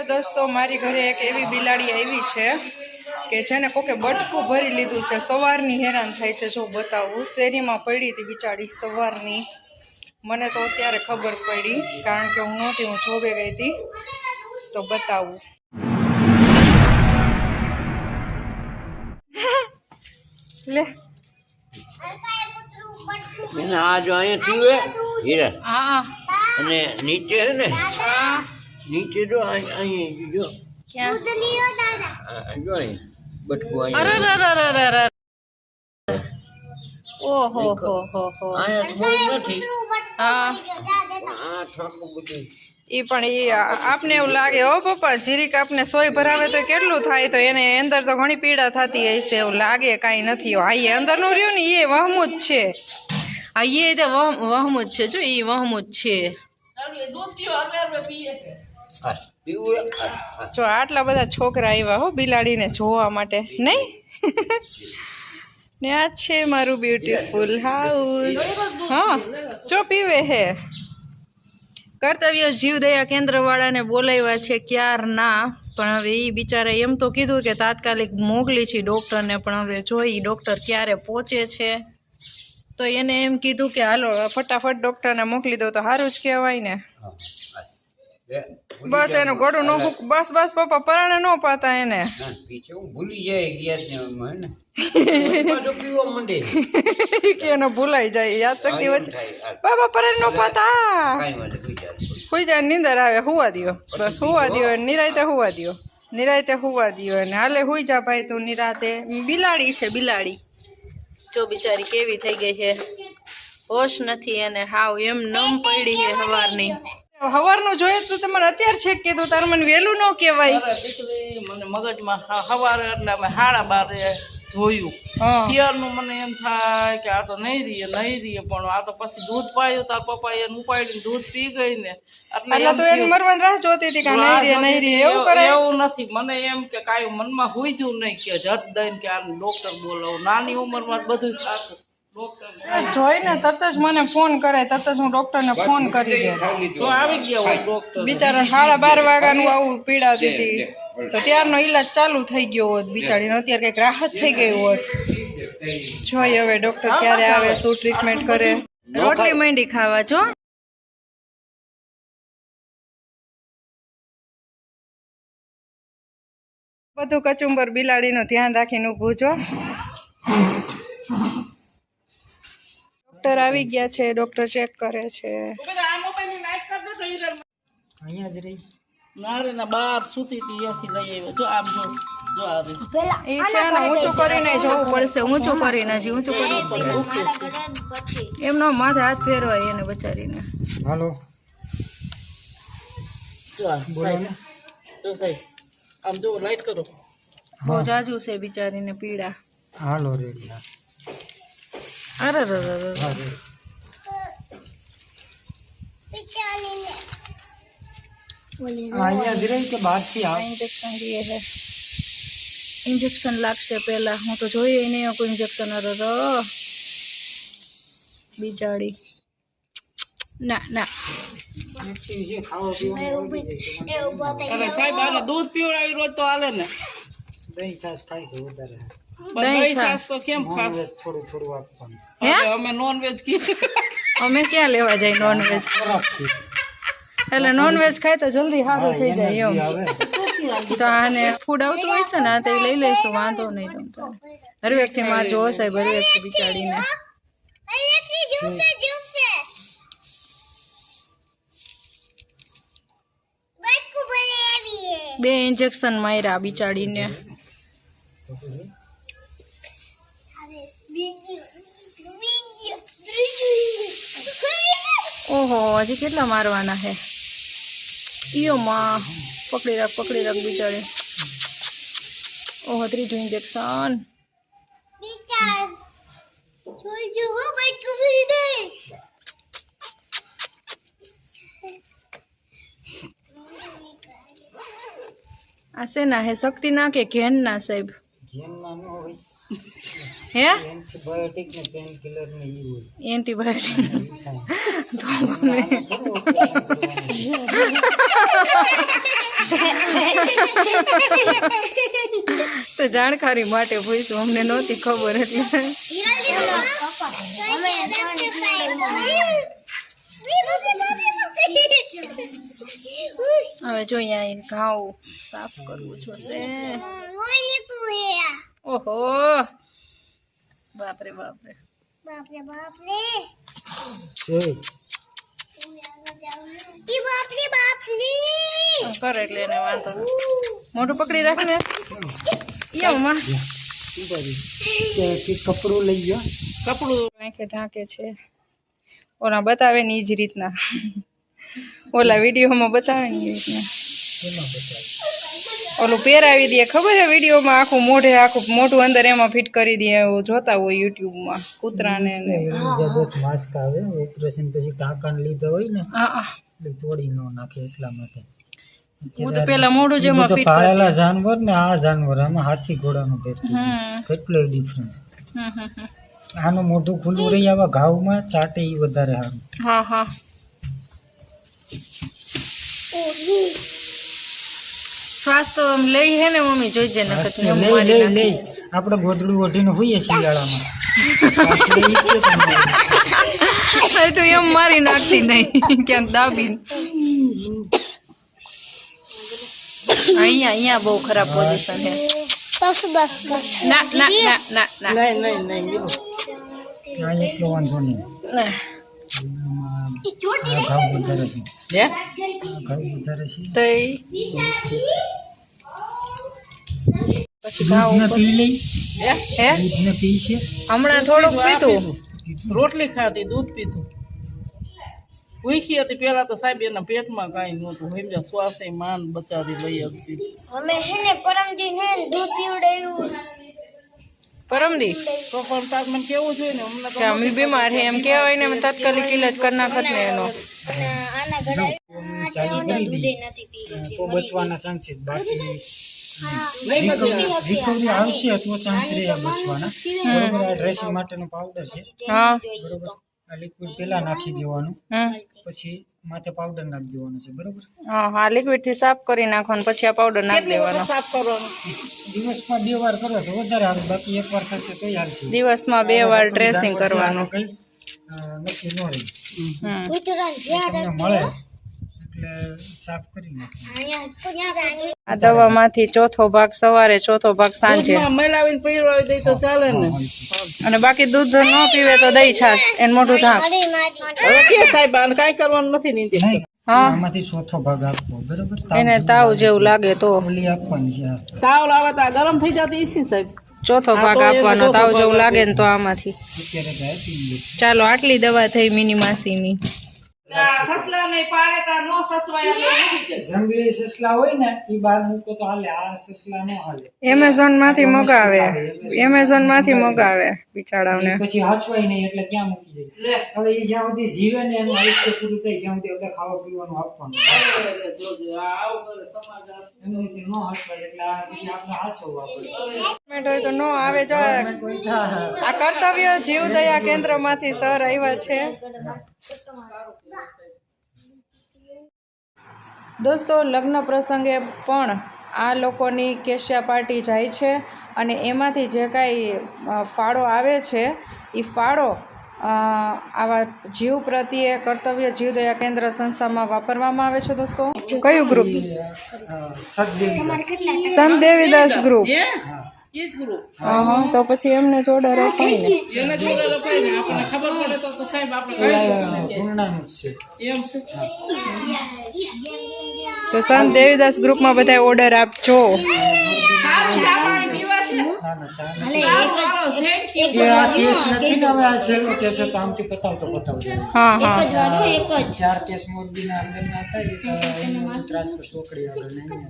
તો દોસ્તો મારી ઘરે એક એવી બિલાડી આવી છે કે જેને કોકે બટકું ભરી લીધું છે. સવારની હેરાન થાય છે જો બતાવું. શેરીમાં પડી હતી બિચારી સવારની. મને તો અત્યારે ખબર પડી કારણ કે હું નહોતી હું જોબે ગઈ હતી. તો બતાવું. લે. એને આ જો અહીંયા થયું હા અને નીચે હે ને? હા નીચે જો અહીં અહીં જો ક્યાં આ જો અહીં બટકું અરે અહીંયા રે રે રે રે રે ઓહો હો હો હો અહીંયા તો બહુ નથી હા આ થાકું બધું એ પણ એ આપને એવું લાગે હો પપ્પા જીરીક આપને સોય ભરાવે તો કેટલું થાય? તો એને અંદર તો ઘણી પીડા થતી હશે એવું લાગે કાંઈ નથી. હા એ અંદરનું રહ્યું ને એ વહમું જ છે. હા એ તો વહમ વહમું જ છે જો એ વહમું જ છે. આ પીવું હે? આ, આ. જો આટલા બધા છોકરા આવ્યા હો બિલાડીને જોવા માટે, નહીં? ને આ છે મારું બ્યુટીફુલ હાઉસ. હા, જો પીવે હે. કર્તવ્ય જીવદયા કેન્દ્રવાળાને બોલાવ્યા છે ક્યાર ના, પણ હવે એ બિચારા એમ તો કીધું કે તાત્કાલિક મોકલી છે ડૉક્ટરને, પણ હવે જોઈ ડૉક્ટર ક્યારે પહોંચે છે, તો એને એમ કીધું કે હાલો, ફટાફટ ડૉક્ટરને મોકલી દો તો સારું જ કહેવાય ને. બસ. એનું ગળું ન ફૂક બસ બસ પપ્પા પરાણે ન પાતા એને. પીછે હું ભૂલી જાય ગેસ ને પાછો પીવા માંડે. કે એનો ભૂલાઈ જાય યાદ શક્તિ વચ્ચે બાબા પરાણે ન પાતા. કાંઈ જાય નીંદર આવે હુવા દિયો. બસ હુવા દ્યો નિરાયતે હુવા દ્યો. નિરાયતે હુવા દ્યો અને હાલે હુઈ જા ભાઈ તું નિરાતે. બિલાડી છે બિલાડી. જો બિચારી કેવી થઈ ગઈ છે. હોશ નથી એને હાવ એમ નમ પડી છે હવારની. હવારનું જોઈએ તો તમારે અત્યારે છે કે તો તારે મને વહેલું ન કહેવાય. દીકરી મને મગજમાં હવારે એટલે અમે હાડા બારે જોયું. અત્યારનું મને એમ થાય કે આ તો નહીં રીએ નહીં રીએ પણ આ તો પછી દૂધ પાયું તાર પપ્પા એને ઉપાડીને દૂધ પી ગઈ ને એટલે તો એની. મરવાની રાહ જોતી હતી કે નહીં રીએ નહીં રીએ એવું કરે એવું નથી. મને એમ કે કાંઈ મનમાં હુંજ્યું નહીં કે જત દઈને કે આ ડોક્ટર બોલાવો નાની ઉંમરમાં બધું થાતું. ડોક્ટર જોઈને તરત જ મને ફોન કરે તરત જ હું ડૉક્ટરને ફોન કરી દે. તો આવી ગયા ડોક્ટર બિચારા સાડા બાર વાગ્યાનું આવું પીડાતી દીધી. તો ત્યારનો ઈલાજ ચાલુ થઈ ગયો હોત બિચારીને. અત્યારે કંઈક રાહત થઈ ગઈ હોત. જોઈએ હવે ડોક્ટર ક્યારે આવે શું ટ્રીટમેન્ટ કરે. રોટલી માંડી ખાવા છો બધું કચુંબર બિલાડીનું ધ્યાન રાખીને ઊભું છો ડૉક્ટર આવી ગયા છે ડોક્ટર ચેક કરે છે. આ મોબાઈલની લાઈટ કરી દો તો ઈરર ના રે ના બાર સુતી હતી અહીંયાથી લઈ આવ્યો. જો આમ જો જો આ એ છે ને ઊંચું કરીને જોવું પડશે ઊંચું કરીને ઊંચું કરી એમનો માથે હાથ ફેરવાય એને બચારીને. હાલો. સાહેબ આમ જો લાઈટ કરો. બહુ જાજુ છે બિચારીને પીડા. હાલો રેડી અરે રે રે રે. અહીંયા જ રહી કે બહારથી આ આવ ઇન્જેક્શન દે છે ઇન્જેક્શન લાગશે પહેલા હું તો જોઈએ નહીં કોઈ ઇન્જેક્શન અરે ર બિચારી ના ના અરે સાહેબ આને દૂધ પીવડાવી રોજ તો હાલે ને દહીં છાશ ખાઈ તો વધારે પણ દહીં છાશ તો કેમ ખાસ થોડું થોડું આપવાનું હે હવે અમે નોન વેજ કી અમે ક્યાં લેવા જાય નોનવેજ એટલે નોનવેજ ખાય તો જલ્દી સારું થઈ જાય એમ આવે તો આને ફૂડ આવતું હોય છે ને આ તો એ લઈ લઈશું વાંધો નહીં તમ તો હર વ્યક્તિ માં જો સાહેબ હર વ્યક્તિ બિચારીને બે ઇન્જેક્શન માર્યા બિચારીને ઓહો, હજી કેટલા મારવાના હે ઈયો માં, પકડી રાખ પકડી રાખ બિચારી. ઓહો, ત્રીજું ઇન્જેક્શન આ શેના હે શક્તિ ના કે ઘેન ના સાહેબ? જેમના ન હોય. હે? એન્ટીબાયોટિક ને પેન કિલર ને ઈ એન્ટીબાયોટિક તો જાણકારી માટે પૂછ્યું અમને નહોતી ખબર એટલે. હવે જો અહીંયા ઘાવ સાફ કરવું જોશે. ઓહો. બાપરે બાપરે. બાપરે બાપરે. ઈ બાપરે બાપરે. આમ કરે એટલે એને વાંધો નહીં. મોઢું પકડી રાખને કપડું લઈ ગયો? કપડું આંખે ઢાંકે છે. ઓલા બતાવે ને એ જ રીતના. ઓલા વિડીયોમાં બતાવે ને એ રીતના. ઓલું પહેરાવી દે. ખબર છે વિડીયોમાં આખું મોઢે આખું મોઢું અંદર એમાં ફિટ કરી દે એવું જોતા હોય યુટ્યુબમાં કૂતરાને ને માસ્ક આવે ઓપરેશન પછી ટાંકાને લીધા હોય ને હા હા. તોડી ન નાખે એટલા માટે. હું તો પેલા મોઢું જ એ એમાં બધું ફિટ પાળેલા જાનવર ને આ જાનવર આમાં હાથી ઘોડાનું હમ. કેટલો ડિફરન્સ. આનું મોઢું ખુલ્લું રહી આવા ઘાવમાં ચાટે એ વધારે સારું. હા હા. શ્વાસ તો આમ લઈ હે ને મમ્મી જોઈજે નકર ને મારી લઈ. લઈ. આપણે ગોદડું ઓઢીને હોઈએ શિયાળામાં. તો એમ મારી નાખતી નહીં. ક્યાંક દાબી અહીંયા અહીંયા બહુ ખરાબ પોઝિશન છે. બસ બસ બસ. ના ના ના ના ના. નહીં નહીં નહીં આ એટલો વાંધો નહીં. ના. આમાં ચોટી આ છે. હે વધારે છે. તો પછી ઘાવ પી લઈ. હે? હે? દૂધને પી છે. હમણાં થોડુંક પીધું. રોટલી ખાતી દૂધ પીધું. ભૂખી હતી પેલા તો સાહેબ એના પેટમાં કાંઈ નહોતું. સમજ્યા શ્વાસે માન બચાવી લઈ હતી અમે હે ને પરમદિન ને દૂધ પીવડાવ્યું પરમદી તો પણ તાર મને કેવું જોઈએ ને? અમને કે અમે બીમાર છે એમ કહેવાય ને અમે તાત્કાલિક ઇલાજ કરી નાખત ને એનો. આના ઘરે ચાલી કરી દૂધે દી નથી પી તો બચવાના ચાન્સીસ બાકી નહીં બધી રિકવરી આવશે તો ચાન્સ રહે બચવાના બરોબર આ ડ્રેસિંગ માટેનો પાવડર છે. બરોબર. આ લિક્વિડ પહેલા નાખી દેવાનું. પછી માથે પાવડર નાખી દેવાનો છે બરોબર? હા હા લિક્વિડથી સાફ કરી નાખવાનું પછી આ પાવડર નાખી દેવાનો. સાફ કરવાનું? દિવસમાં બે વાર કરો તો વધારે સારું. બાકી એક વાર થશે તો યાર છે. દિવસમાં બે વાર ડ્રેસિંગ કરવાનું. કઈ નક્કી ન રહે. મળે એટલે સાફ કરી નાખો આ દવામાંથી ચોથો ભાગ સવારે ચોથો ભાગ સાંજે. મેલાવીને દઈ તો ચાલે ને. અને બાકી દૂધ ન પીવે તો દહીં છાશ એને મોઢું ધાક હવે કે સાહેબ આને કાંઈ કરવાનું નથી ને હા. આમાંથી ચોથો ભાગ આપવો બરોબર? એને તાવ જેવું લાગે તો. ઓલી આપવાની છે તાવ લાવે તો ગરમ થઈ જતી ઈસી સાહેબ. ચોથો ભાગ આપવાનો તાવ જેવું લાગે ને તો આમાંથી. ચાલો આટલી દવા થઈ મિની માસીની. સસલા નહીં પાડે તો નો સસવાય એટલે નથી કે જંગલી સસલા હોય ને એ બહાર મૂકો તો હાલે. આ સસલા ન હાલે. એમેઝોનમાંથી મગાવે એમેઝોનમાંથી મગાવે બિચારાઓને. પછી હાચવાય નહીં એટલે ક્યાં મૂકી જાય? હવે એ જ્યાં સુધી જીવે ને એનું આયુષ્ય પૂરું થાય ત્યાં સુધી ખાવા પીવાનું આપવાનું. લે, જોજે આ આવું કરે સમાજ આ. એમ રીતે ન હાચવાય એટલે આ પછી આપણે હાચવવા પડે. હોય તો નો આવે જો આ કર્તવ્ય જીવદયા કેન્દ્રમાંથી સર આવ્યા છે. દોસ્તો લગ્ન પ્રસંગે પણ આ લોકોની કેશિયા પાર્ટી જાય છે અને એમાંથી જે કાંઈ ફાળો આવે છે એ ફાળો આવા જીવ પ્રત્યે કર્તવ્ય જીવદયા કેન્દ્ર સંસ્થામાં વાપરવામાં આવે છે દોસ્તો. કયું ગ્રુપ સંત દેવીદાસ. ગ્રુપ તો પછી એમને જ ઓર્ડર અપાય ને. એને જોડે લપાય ને. આપણને ખબર પડે તો તો સાહેબ આપણે કઈ પૂર્ણાનું છે. એમ છે? તો સંત દેવીદાસ ગ્રુપમાં બધા ઓર્ડર આપજો. ના ના ચા અને નથી. એક જ ચાલો thank you. એ આ કેસ નથી ને હવે આ છેલ્લો કેસ હતો આમથી પતાવતો પતાવતો હા હા એક જ ચાર કેસ મોરબીના અંદરના હતા એક એનું. બધું આગળ નહીં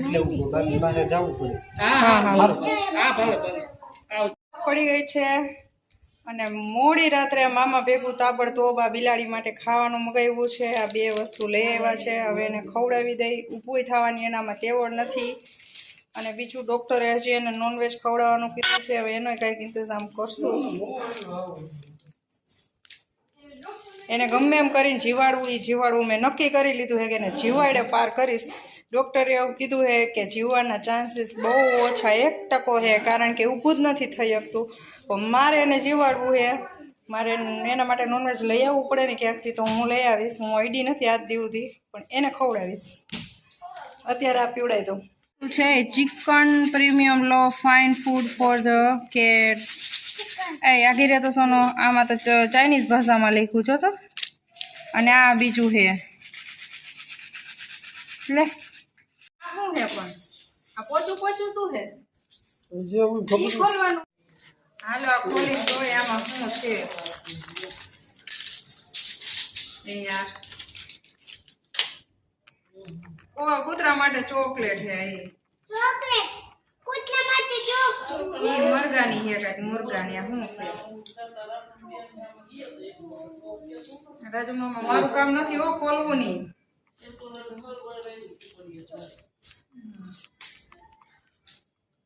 એટલે ઊભો બાકી મારે જવું પડે. હા હા હા હા. હા ભલે ભલે. પડી ગઈ છે અને મોડી રાત્રે મામા ભેગું તાબડતોબ આ બિલાડી માટે ખાવાનું મગાવ્યું છે. આ બે વસ્તુ લઈ આવ્યા છે. હવે એને ખવડાવી દઈ. ઊભું થવાની એનામાં તેવડ નથી. અને બીજું ડૉક્ટરે હજી એને નોનવેજ ખવડાવવાનું કીધું છે, હવે એનો કાંઈક ઇંતજામ કરશું. એને ગમે એમ કરીને જીવાડવું એ જીવાડવું મેં નક્કી કરી લીધું છે કે એને જીવાડે પાર કરીશ. ડૉક્ટરે એવું કીધું છે કે જીવવાના ચાન્સીસ બહુ ઓછા એક ટકો છે કારણ કે ઊભું જ નથી થઈ શકતું. પણ મારે એને જીવાડવું છે મારે એના માટે નોનવેજ લઈ આવવું પડે ને ક્યાંકથી તો હું લઈ આવીશ. હું આઈડી નથી આજ દિવસથી પણ એને ખવડાવીશ. અત્યારે આ પીવડાવી દઉં. છે? Chicken premium law fine food for the cat એ આગળ તો સોનો. આમાં તો ચાઇનીઝ ભાષામાં લખ્યું છો તો. અને આ બીજું છે. લે. શું છે પણ? આ પોચું પોચું શું ખોલવાનું. હાલો આ ખોલી તો આમાં શું છે? યાર. ઓ કૂતરા માટે ચોકલેટ છે એ ચોકલેટ? કૂતરા માટે ચોકલેટ? એ મુરગાની છે કાંઈક મુરગાની આ શું છે? રાજુ મામા મારું કામ નથી ઓ ખોલવું ની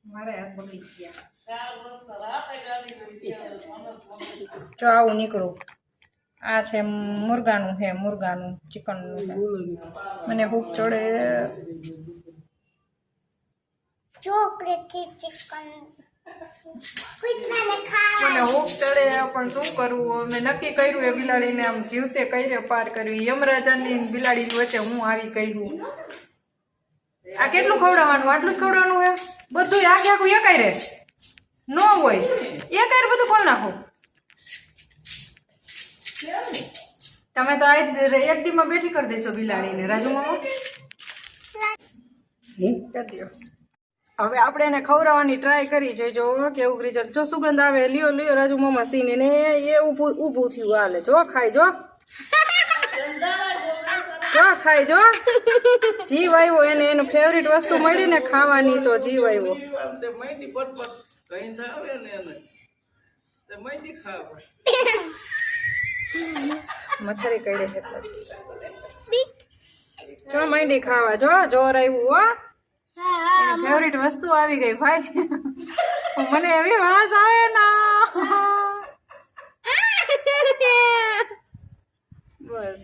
મારે હાથ બગડી ગયા. જો આવું નીકળું. આ છે મુરગાનું છે મુરગાનું ચિકનનું છે મને ભૂખ ચડે. Chocolate chicken. મને ભૂખ ચડે પણ શું કરવું મેં નક્કી કર્યું એ બિલાડીને આમ જીવતે કઈ પાર કર્યું. યમરાજાની ને બિલાડીની વચ્ચે હું આવી કહ્યું આ કેટલું ખવડાવવાનું? આટલું જ ખવડાવવાનું હોય? બધું આખે આખું એકાઈ રે ન હોય. એકાઈ બધું ખોલ નાખો. તમે તો આજ એક દીમાં બેઠી કરી દેશો બિલાડીને. રાજુ મામા? હવે આપણે એને ખવડાવવાની ટ્રાય કરી. જોઈજો કેવું રિઝલ્ટ જો સુગંધ આવે લ્યો લ્યો રાજુ મામા સીને ને એ ઊભું ઊભું થયું હાલે. જો ખાઈ જો. જો ખાઈ જો. જીવ આવ્યો એને એનું ફેવરિટ વસ્તુ મળી ને ખાવાની તો જીવ આવ્યો. મહિની પટપટ કઈ ના આવે ને એને તે મહિની ખાવા મચ્છરી કઈ છે જો માંડી ખાવા, જો, જોર આવ્યું હો. ફેવરિટ વસ્તુ આવી ગઈ, ભાઈ. મને એવી વાસ આવે ના. બસ.